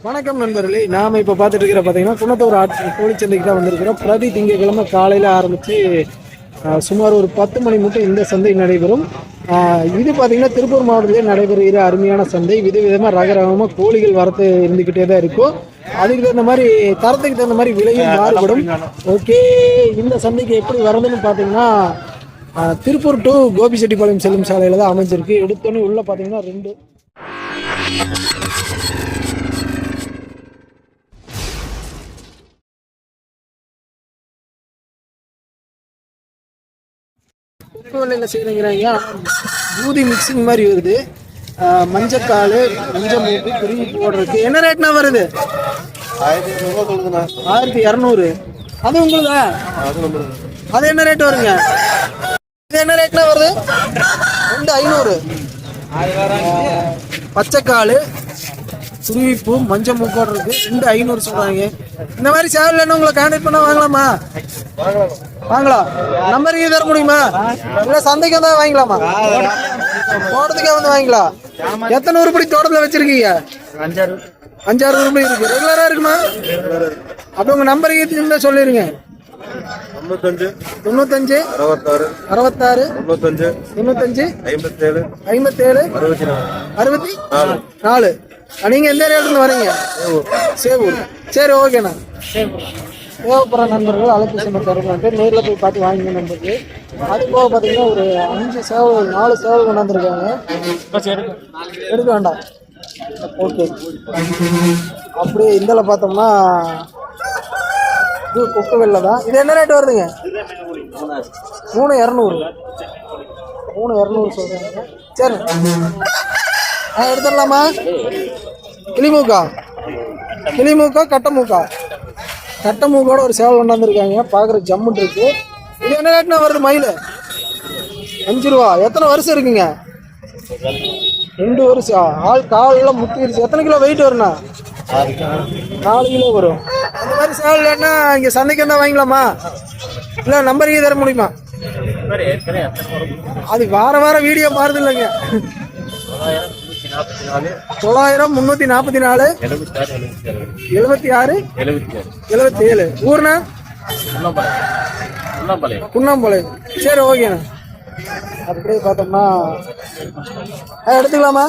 வணக்கம் நண்பர்களே நாம இப்ப பார்த்துட்டு இருக்கிற பாத்தீங்கன்னா குணத்தூர் ஆட்சி கோழிச்சந்தைக்கு தான் வந்திருக்கிறோம். பிரதி திங்கட்கிழமை காலையில ஆரம்பிச்சு ஆஹ், சுமார் ஒரு பத்து மணி மட்டும் இந்த சந்தை நடைபெறும். இது பாத்தீங்கன்னா திருப்பூர் மாவட்டத்திலே நடைபெறுகிற அருமையான சந்தை. விதவிதமா ரக ரகமா கோழிகள் வரத்து இருந்துகிட்டே தான் இருக்கும். அதுக்கு தகுந்த மாதிரி தரத்துக்கு தகுந்த மாதிரி விலையும் மாறுபடும். ஓகே இந்த சந்தைக்கு எப்படி வரதுன்னு பாத்தீங்கன்னா ஆஹ், திருப்பூர் டு கோபிச்செட்டிப்பாளையம் செல்லும் சாலையில தான் அமைஞ்சிருக்கு. எடுத்தோன்னே உள்ள பாத்தீங்கன்னா ரெண்டு உப்பு வெள்ளையில் செய்யணுங்கிறாங்க? பூதி மிக்சிங் மாதிரி வருது. மஞ்சக்கால் மஞ்சள் மூக்கு குருவி போடுறதுக்கு என்ன ரேட்னா வருது? ஆயிரத்தி ஆயிரத்தி இரநூறு. அது உங்களுதா? அது அது என்ன ரேட் வருங்க? இது என்ன ரேட்னா வருது? ரெண்டு ஐநூறு. பச்சைக்காலு பச்சைக்கால் சுருவிப்பூ மஞ்சள் மூக்கோடு இருக்கு. ரெண்டு ஐநூறு சொல்றாங்க. இந்த மாதிரி சேவல் உங்களை கான்டாக்ட் பண்ண வாங்கலாமா? வாங்கலாம் நம்பர் தர முடியுமா? இல்ல சந்தைக்கு வந்தா வாங்கிக்கலாமா தோட்டத்துக்கே வந்து வாங்கிக்கலாம் எத்தனை உருப்படி தோட்டத்துல வச்சிருக்கீங்க? அஞ்சாறு அஞ்சாறு உருப்படி இருக்கு. ரெகுலரா இருக்குமா? அப்ப உங்க நம்பர் இது சொல்லிருங்க. தொண்ணூத்தஞ்சு. தொண்ணூத்தஞ்சு. அறுபத்தாறு. அறுபத்தாறு. தொண்ணூத்தஞ்சு. தொண்ணூத்தஞ்சு. ஐம்பத்தேழு. ஐம்பத்தேழு. அறுபத்தி நாலு. அறுபத்தி நாலு. நீங்கள் நீங்க எந்த ஏரியால இருந்து வரீங்க? சேவூர். சரி ஓகேண்ணா தேவைப்படுற நண்பர்கள் அழைப்பு நம்பர் தருவாங்க நேரில் போய் பார்த்து வாங்கிங்க நம்பருக்கு அது போக பார்த்தீங்கன்னா ஒரு அஞ்சு சேவல் நாலு சேவல் கொண்டாந்துருக்காங்க. எடுக்க வேண்டாம். ஓகே அப்படியே இதில் பார்த்தோம்னா இது கொக்கு வெள்ளை தான். இது என்ன ரேட் வருதுங்க? மூணு இரநூறு. மூணு இரநூறு சொல்கிறாங்க சரி. ஆ எடுத்துடலாமா? கிளிமூக்கா கிளிமூக்கா கட்டமூக்கா கட்டமூக்கோட ஒரு சேவல் கொண்டாந்துருக்காங்க. பார்க்குற ஜம்முன் இருக்கு. இது என்ன ரேட்னா வருது மயில்? அஞ்சு ரூபா. எத்தனை வருஷம் இருக்குங்க? ரெண்டு வருஷம். ஆள் காலில் முத்திருச்சு எத்தனை கிலோ வெயிட் வரும்ண்ணா நாலு கிலோ வரும். அந்த மாதிரி சேவல் வேணா இங்கே சந்தைக்கு வந்தால் வாங்கிக்கலாமா? இல்லை நம்பர் தர முடியுமா? அது வார வாரம் வீடியோ மாறுது இல்லைங்க. தொள்ளாயிரம் முந்நூற்றி நாற்பத்தி நாலு. எழுபத்தி ஆறு? எழுபத்தி ஏழு. ஊர்னா குன்னம்பாளையம் சரி ஓகேண்ணா. அப்படியே பார்த்தோம்னா எடுத்துக்கலாமா?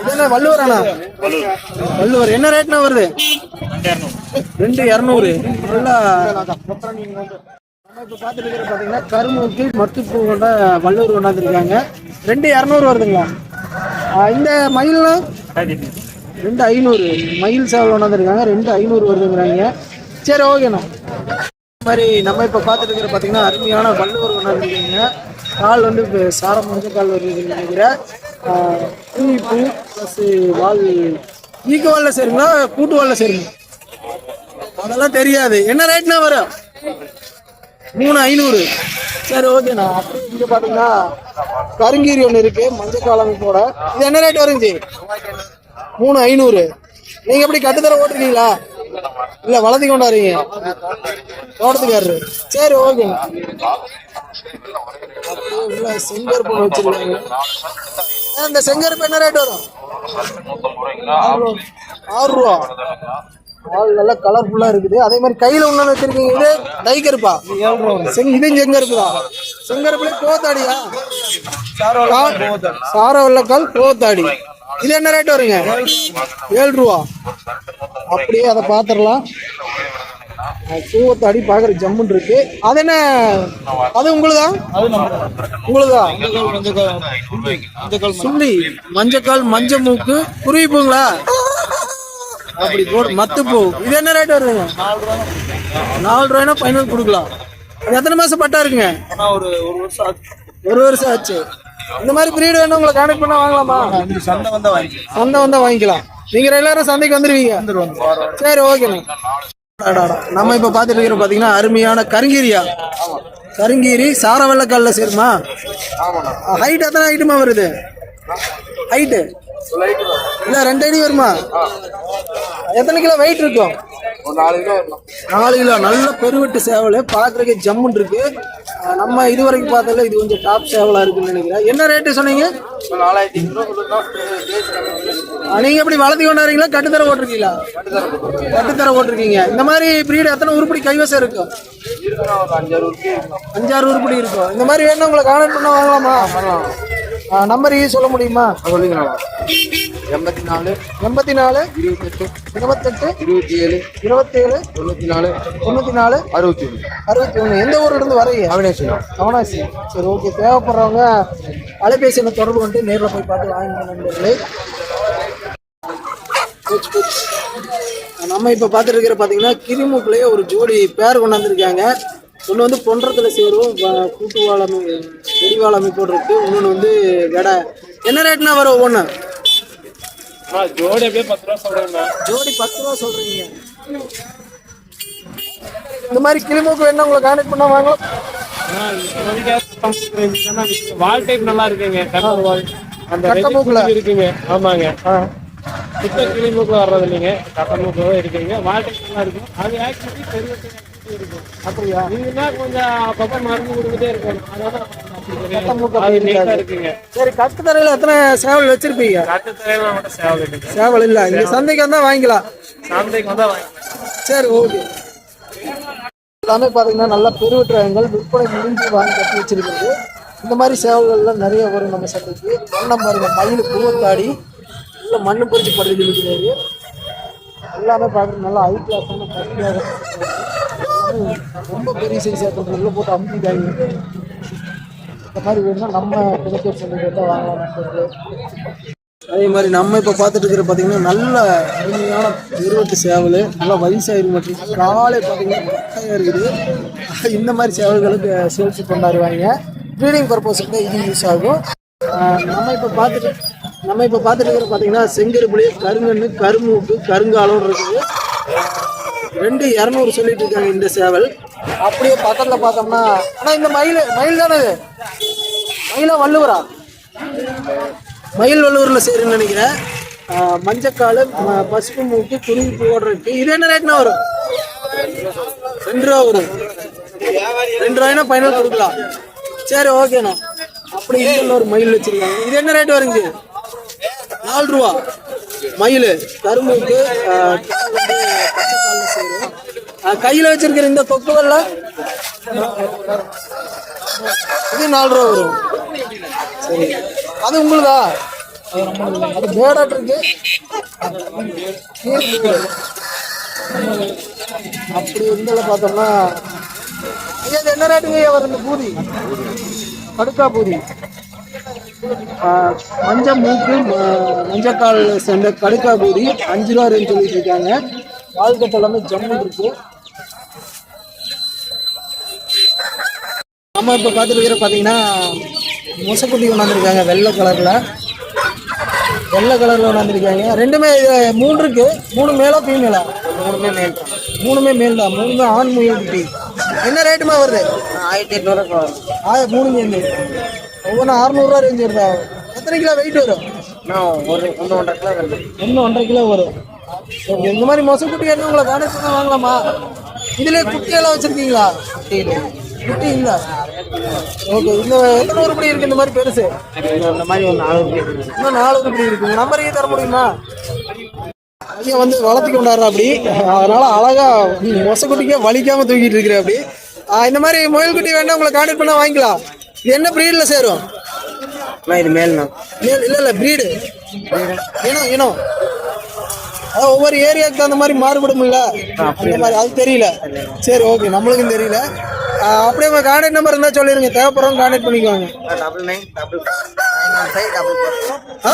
இது என்ன வள்ளுவராண்ணா வள்ளுவர். என்ன ரேட்னா வருது? ரெண்டு இரநூறு. நல்லா இப்போ பார்த்துட்டு பார்த்தீங்கன்னா கருமூக்கு மத்துப்பூ கொண்ட வள்ளுவர் கொண்டாந்துருக்காங்க. ரெண்டு இரநூறு வருதுங்களா? இந்த மயில்லாம் ரெண்டு ஐநூறு. மயில் சேவல் கொண்டாந்துருக்காங்க ரெண்டு ஐநூறு வருதுங்கிறாங்க. சரி ஓகேண்ணா இந்த மாதிரி நம்ம இப்போ பார்த்துட்டு இருக்கிற பார்த்தீங்கன்னா அருமையான வள்ளுவர் கொண்டாந்துருக்கீங்க. கால் வந்து இப்போ சாரம் மஞ்சள் கால் வருதுன்னு நினைக்கிறேன். பூ ப்ளஸ் வால் ஈக்கு வாலில் சேருங்களா? கூட்டு வாலில் சேருங்க. அதெல்லாம் தெரியாது. என்ன ரேட்னா வரும்? மூணு ஐநூறு. சரி ஓகேண்ணா அப்படியே இங்கே பார்த்தீங்கன்னா கருங்கீரி ஒன்று இருக்கு மஞ்சள் காலமைப்போட இது என்ன ரேட் வருங்க மூணு ஐநூறு. நீங்க எப்படி கட்டுத்தர ஓட்டுறீங்களா இல்ல வளர்த்தி கொண்டாடுறீங்க? தோட்டத்துக்காரரு. சரி ஓகேண்ணா அப்படியே செங்கருப்பு வச்சிருக்காங்க. ஆ, இந்த செங்கருப்பு என்ன ரேட் வரும்? ஆறு ரூபா. ஆள் நல்லா கலர்ஃபுல்லா இருக்குது. அதே மாதிரி கையில ஒண்ணு வச்சிருக்கீங்க. இது டை கருப்பா செங் இது செங்கருப்பு தான் செங்கருப்புல கோத்தாடியா? சார வெள்ளக்கால் கோத்தாடி. இது என்ன ரேட் வருங்க ஏழு ரூபா. அப்படியே அதை பார்த்துடலாம் பூவத்தாடி பார்க்குற ஜம்முன் இருக்கு. அது என்ன? அது உங்களுதா? உங்களுதா? சுள்ளி மஞ்சக்கால் மஞ்சள் மூக்கு. குருவி பூங்களா அப்படி போடு மத்துப்பூ இது என்ன ரேட் வருதுங்க? நாலு ரூபாய்னா ஃபைனல் கொடுக்கலாம். எத்தனை மாசம் பட்டா இருக்குங்க? ஒரு ஒரு வருஷம் ஆச்சு. ஒரு வருஷம் ஆச்சு. இந்த மாதிரி பிரீடு வேணும் உங்களை கான்டாக்ட் பண்ணா வாங்கலாமா? இந்த சண்டை வந்தா வாங்கி சந்தை வந்தா வாங்கிக்கலாம். நீங்க ரெகுலரா சந்தைக்கு வந்துருவீங்க. சரி ஓகேண்ணா அடாடா. நம்ம இப்ப பாத்துட்டு இருக்கிற பாத்தீங்கன்னா அருமையான கருங்கீரியா. கருங்கீரி சார வெள்ளக்கால்ல சேருமா ஹைட் எத்தனை ஹைட்டுமா வருது? ஹைட்டு இல்ல ரெண்டு அடி வருமா? எத்தனை கிலோ வெயிட் இருக்கும் நாலு கிலோ. நாலு கிலோ நல்ல பெருவெட்டு சேவல். பார்க்கறதுக்கு ஜம்முன் இருக்கு. நம்ம இது வரைக்கும் பார்த்ததுல இது கொஞ்சம் டாப் சேவலா இருக்குன்னு நினைக்கிறேன். என்ன ரேட்டு சொன்னீங்க? நாலாயிரத்தி ஐநூறுரூவா ஆஹ் நீங்க எப்படி வளர்த்தி கொண்டாடுறீங்களா? கட்டுத்தர ஓட்டிருக்கீங்களா கட்டுத்தர ஓட்டிருக்கீங்க இந்த மாதிரி பிரீடு எத்தனை உருப்படி கைவசம் இருக்கும். அஞ்சாறு உருப்படி இருக்கும். இந்த மாதிரி வேணும் உங்களை கான்டாக்ட் பண்ண வாங்கலாமா? நம்பர் சொல்ல முடியுமா? சொல்லிக்கலாம் எண்பத்தி நாலு. எண்பத்தி நாலு? இருபத்தெட்டு. இருபத்தெட்டு? இருபத்தி ஏழு இருபத்தேழு? தொண்ணூற்றி நாலு. தொண்ணூற்றி நாலு? அறுபத்தி ஒன்று அறுபத்தி ஒன்று எந்த ஊர்ல இருந்து வரீங்க அவனேஸ்வரம் அவனாசி. சரி ஓகே தேவைப்படுறவங்க அலைபேசி எண்ணை தொடர்பு கொண்டு நேரில் போய் பார்த்து வாங்கிக்க நண்பர்களே. நம்ம இப்போ பார்த்துட்டு இருக்கிற பார்த்தீங்கன்னா கிரிமுக்குள்ளேயே ஒரு ஜோடி பேர் கொண்டாந்துருக்காங்க ஒன்று வந்து பொன்றத்தில் சேரும் வ- கூட்டு வாழை அமை- எரிவாழை அமைப்போடு இருக்கு. இன்னொன்று வந்து கடை என்ன ரேட்னா வரும் ஒவ்வொன்று ஜோடி அப்படியே பத்து ரூபா சொல்றேங்க ஜோடி பத்து ரூபா சொல்றீங்க. இந்த மாதிரி கிளிமூக்கு வேணா உங்களை கான்டாக்ட் பண்ணா வாங்கலாம். வால் டைப் நல்லா இருக்குங்க. Cutter wall. அந்த இருக்குங்க. ஆமாங்க. சுத்த கிளி மூக்குல வர்றது இல்லைங்க கட்ட மூக்குல இருக்குங்க. வால் டைப் நல்லா இருக்கும். அது ஆக்சுவலி பெரிய இருக்கும். அப்படியா? கொஞ்சம் அப்பப்ப மருந்து கொடுத்துட்டே அதான். இருக்குங்க. சரி கட்டு தரையில எத்தனை சேவல் வச்சிருப்பீங்க? கட்டு தரையில மட்டும் சேவை இருக்குது சேவல் இல்ல இங்க சந்தைக்கு வந்தா வாங்கிக்கலாம். சாந்தைக்கு வந்தா வாங்கிக்கலாம். சரி ஓகே. எல்லாமே பாத்தீங்கன்னா நல்ல பெருவிட்டுறங்கள் விற்பனை முடிஞ்சு வாங்கி கட்டி வச்சிருக்கிறது. இந்த மாதிரி சேவல்கள்லாம் நிறைய வரும் நம்ம சந்தைக்கு. வண்ணம் பாருங்க மயில் பூவத்தாடி உள்ள மண்ணு பொறிச்சு படுத்து இருக்கிறாரு எல்லாமே பார்க்குறது நல்லா ஹை கிளாஸான ரொம்ப பெரிய சைஸ் உள்ள போட்டு அமுக்கிட்டாங்க இந்த மாதிரி வேணும்னா நம்ம புதுச்சேரி சந்தைக்கு வந்து வாங்கலாம் அதே மாதிரி நம்ம இப்போ பார்த்துட்டு இருக்கிற பார்த்தீங்கன்னா நல்ல அருமையான இருபட்டு சேவல் நல்லா வயசாயிரு மற்றும் காலை பார்த்தீங்கன்னா மொட்டையாக இருக்குது. இந்த மாதிரி சேவல்களுக்கு சேல்ஸ் கொண்டாடுவாங்க ப்ரீடிங் பர்பஸுக்கு இது யூஸ் ஆகும். நம்ம இப்போ பார்த்துட்டு நம்ம இப்போ பார்த்துட்டு இருக்கிற பார்த்தீங்கன்னா செங்கருப்புலேயே கருங்கன்று கருமூக்கு கருங்காலம் இருக்குது. ரெண்டு இரநூறு சொல்லிட்டு இருக்காங்க இந்த சேவல். அப்படியே பக்கத்தில் பார்த்தோம்னா ஆனால் இந்த மயில் மயில் தானே இது? மயிலா வள்ளுவரா? மயில் வள்ளுவரில் சேருன்னு நினைக்கிறேன். மஞ்சக்கால் ம- பசுப்பு மூக்கு குருவி போடுறதுக்கு இருக்கு. இது என்ன ரேட்னா வரும்? ரெண்டு ரூபா வரும். ரெண்டு ரூபாய்னா ஃபைனல் கொடுக்கலாம். சரி ஓகேண்ணா அப்படி இதில் ஒரு மயில் வச்சிருக்காங்க. இது என்ன ரேட் வருங்க? நாலு ரூபா. மயில் கரும்புக்கு கையில் வச்சிருக்கிற இந்த தொப்புகளில் இது நாலு ரூபா வரும். சரி. அது உங்களுதா? அது பேடாட் இருக்கு. அப்படி இருந்தால பார்த்தோம்னா ஐயா என்ன ரேட்டுங்க ஐயா? வரும் இந்த பூரி கடுக்கா பூரி மஞ்ச மூக்கு மஞ்சக்கால் சேர்ந்த கடுக்கா பூரி அஞ்சு ரூபா ரேஞ்ச் சொல்லிட்டு இருக்காங்க வாழ்க்கை எல்லாமே ஜம்மு இருக்கு. நம்ம இப்போ பார்த்துட்டு இருக்கிற பார்த்தீங்கன்னா மொசக்குட்டி கொண்டாந்துருக்காங்க வெள்ளை கலரில் வெள்ளை கலரில் கொண்டாந்துருக்காங்க ரெண்டுமே மூணு இருக்கு. மூணு மேலா ஃபீமேலா மூணுமே மேல் மூணுமே மேல் தான். மூணுமே ஆண் முயல் குட்டி. என்ன ரேட்டுமா வருது? ஆயிரத்தி எட்நூறுவா ஆய மூணு சேர்ந்து ஒவ்வொன்றும் அறநூறுவா ரேஞ்ச் வருதா எத்தனை கிலோ வெயிட் வரும்? ஒரு ஒன்று ஒன்றரை கிலோ வருது ஒன்று ஒன்றரை கிலோ வரும். ஓகே இந்த மாதிரி மொசக்குட்டி என்ன உங்களை கான்டாக்ட் பண்ண வாங்கலாமா? இதுலேயே குட்டியெல்லாம் வச்சுருக்கீங்களா? குட்டி இல்லை. குட்டி இல்லை. ஓகே இந்த எத்தனை உருப்படி இருக்கு இந்த மாதிரி பெருசு? இந்த மாதிரி ஒரு நாலு ரூபாய் இன்னும் நாலு உருப்படி இருக்கு. நம்பரையே தர முடியுமா? ஐயா வந்து வளர்த்தி கொண்டாடுறா அப்படி? அதனால அழகா மொசக்குட்டிக்கே வலிக்காம தூக்கிட்டு இருக்கிற அப்படி. இந்த மாதிரி முயல் குட்டி வேணா உங்களை கான்டாக்ட் பண்ணா வாங்கிக்கலாம். என்ன ப்ரீடில் சேரும்? இது மேல்ண்ணா. மேல் இல்லை இல்லை ப்ரீடு இனம் இனம். அதான் ஒவ்வொரு ஏரியாவுக்கு தகுந்த மாதிரி மாறுபடும்ல? அந்த மாதிரி அது தெரியல. சரி ஓகே நம்மளுக்கும் தெரியல. அப்படியே உங்கள் கான்டாக்ட் நம்பர் இருந்தால் சொல்லிடுங்க தேவைப்படுறவங்க கான்டாக்ட் பண்ணிக்குவாங்க. டபுள் நைன் ஆ?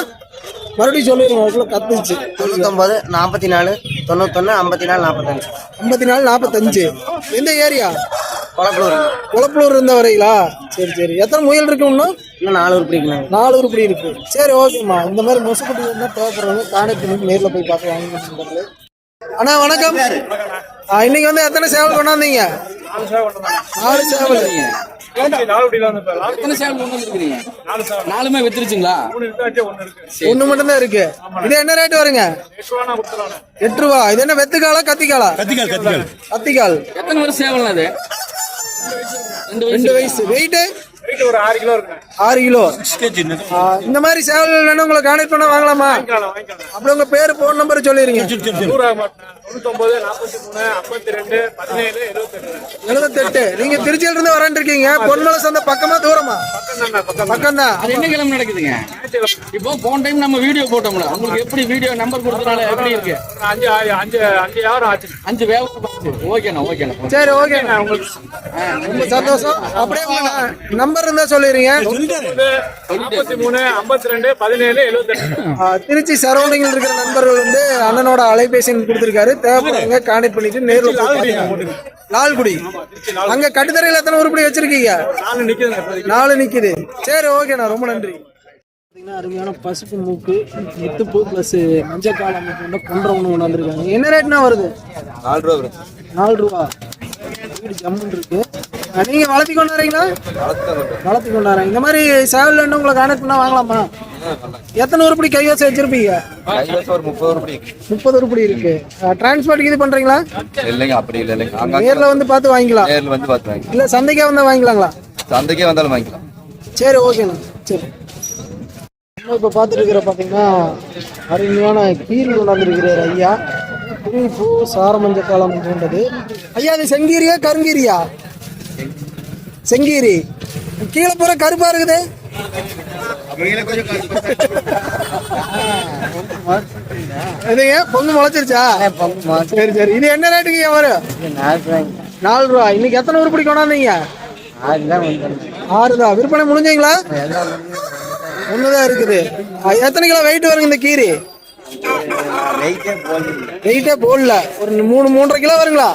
மறுபடியும் சொல்லிடுங்க அதுக்குள்ள கத்துச்சு. தொண்ணூத்தொம்பது நாற்பத்தி நாலு தொண்ணூத்தொன்று ஐம்பத்தி நாலு நாற்பத்தஞ்சு ஐம்பத்தி நாலு நாற்பத்தஞ்சு எந்த ஏரியா? குளப்பலூர். குளப்பலூர் இருந்த வரைங்களா சரி சரி. எத்தனை முயல் இருக்கு இன்னும் இன்னும் நாலு உருப்படிக்கணும் நாலு உருப்படி இருக்கு. சரி ஓகேம்மா. இந்த மாதிரி மொசக்குட்டி இருந்தால் தேவைப்படுறவங்க கான்டாக்ட் பண்ணி நேரில் போய் பார்த்து வாங்கி அண்ணா வணக்கம். இன்னைக்கு வந்து எத்தனை சேவல் கொண்டாந்தீங்க? நாலு சேவல் எத்தனை சேவல் கொண்டு வந்திருக்கிறீங்க? நாலுமே வித்துருச்சுங்களா? ஒண்ணு மட்டும் தான் இருக்கு. இது என்ன ரேட் வருங்க? எட்டு ரூபா. இது என்ன வெத்துக்காலா கத்திக்காலா கத்திக்கால். கத்திக்கால். எத்தனை வருஷம் சேவல் அது? ரெண்டு வயசு. வெயிட்டு ஒரு ஆறு கிலோ இருக்குங்க ஆறு கிலோ? ஆ, இந்த மாதிரி சேவல்கள் வேணும் உங்களை கான்டாக்ட் பண்ண வாங்கலாமா? அப்படி உங்க பேர் ஃபோன் நம்பர் சொல்லிருங்க எழுபத்தெட்டு நீங்க திருச்சியில இருந்து வரேன் இருக்கீங்க பொன்மலை சந்தை பக்கமா தூரமா? பக்கம் தான் என்ன கிழமை நடக்குதுங்க? இப்போ போன டைம் நம்ம வீடியோ போட்டோம்ல. உங்களுக்கு எப்படி வீடியோ நம்பர் கொடுத்தனால எப்படி இருக்கு? அஞ்சு அஞ்சு அஞ்சு ஹவர் ஆச்சு. அஞ்சு வேகம் ஓகேண்ணா ஓகேண்ணா. சரி ஓகே நான் உங்களுக்கு ரொம்ப சந்தோஷம். அப்படியே நம்பர் இருந்தா சொல்லிருங்க நாற்பத்தி மூணு ஐம்பத்தி ரெண்டு பதினேழு திருச்சி சரௌண்டிங்ல இருக்கிற நண்பர்கள் வந்து அண்ணனோட அலைபேசி கொடுத்திருக்காரு. தேவைப்படுறவங்க கான்டாக்ட் பண்ணிட்டு நேர்ல. லால்குடி அங்க கட்டுத்தரையில எத்தனை உருப்படி வச்சிருக்கீங்க? நாலு நிக்குதுங்க இப்போதைக்கு. நாலு நிக்குது. சரி ஓகேண்ணா ரொம்ப நன்றி. பார்த்தீங்கன்னா அருமையான பசுப்பு மூக்கு முத்துப்பூ ப்ளஸ் மஞ்சள் கால அமைப்பு கொண்ட கொன்றவனு ஒன்று வந்திருக்காங்க. என்ன ரேட்னா வருது? நாலு ரூபா நாலு ரூபா. வீடு ஜம்முன் இருக்கு. அஹ் நீங்க வளர்த்தி கொண்டாடுறீங்களா வளர்த்தி கொண்டாடுறேன் இந்த மாதிரி சேவல் வேணும் உங்களை கான்டாக்ட் பண்ணா வாங்கலாமா? எத்தனை உருப்படி கைவசம் வச்சிருப்பீங்க? முப்பது உருப்படி இருக்கு. டிரான்ஸ்போர்ட் இது பண்றீங்களா? இல்லைங்க அப்படி இல்லை இல்லைங்க. நேர்ல வந்து பார்த்து வாங்கிக்கலாம். நேரில் வந்து பார்த்து வாங்கிக்கலாம். இல்ல சந்தைக்கே வந்தா வாங்கிக்கலாங்களா? சந்தைக்கே வந்தாலும் வாங்கிக்கலாம். சரி ஓகேண்ணா சரி. நம்ம இப்போ பார்த்துருக்கிற பார்த்தீங்கன்னா அருமையான கீரி கொண்டாந்துருக்கிறார் ஐயா. பூ சாரமஞ்ச காலம் கொண்டது ஐயா அது செங்கீரியா கருங்கீரியா? செங்கீரி. கீழே பூரா கருப்பா இருக்குது. இதுங்க பொங்கு முளைச்சிருச்சா? சரி சரி. இது என்ன ரேட்டுக்கு வரும்? நாலு ரூபா. இன்னைக்கு எத்தனை உருப்படி கொண்டாந்தீங்க? ஆறு தான் விற்பனை முடிஞ்சீங்களா? ஒண்ணுதான் இருக்குது. எத்தனை கிலோ வெயிட் வருங்க இந்த கீரி? வெயிட்டே போடல. ஒரு மூணு மூன்றரை கிலோ வருங்களா?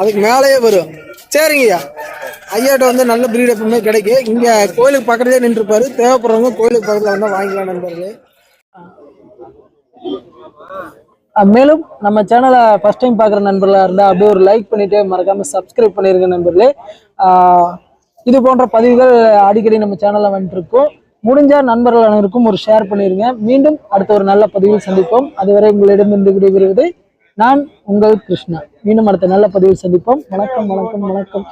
அதுக்கு மேலேயே வரும். சரிங்கய்யா. ஐயாட்ட வந்து நல்ல பிரீட் எப்பவுமே கிடைக்கும் இங்க கோயிலுக்கு பக்கத்துலேயே நின்றுருப்பாரு தேவைப்படுறவங்க கோயிலுக்கு பக்கத்துல வந்தா வாங்கிக்கலாம் நண்பர்களே. மேலும் நம்ம சேனலை ஃபர்ஸ்ட் டைம் பார்க்குற நண்பர்களாக இருந்தால் அப்படியே ஒரு லைக் பண்ணிட்டு மறக்காம சப்ஸ்கிரைப் பண்ணிருங்க நண்பர்களே. இது போன்ற பதிவுகள் அடிக்கடி நம்ம சேனலில் வந்துட்டுருக்கோம் முடிஞ்சால் முடிஞ்ச நண்பர்கள் அனைவருக்கும் ஒரு ஷேர் பண்ணிடுங்க மீண்டும் அடுத்த ஒரு நல்ல பதிவில் சந்திப்போம். அதுவரை உங்களிடமிருந்து விடைபெறுவது நான் உங்கள் கிருஷ்ணா. மீண்டும் அடுத்த நல்ல பதிவில் சந்திப்போம். வணக்கம் வணக்கம் வணக்கம்.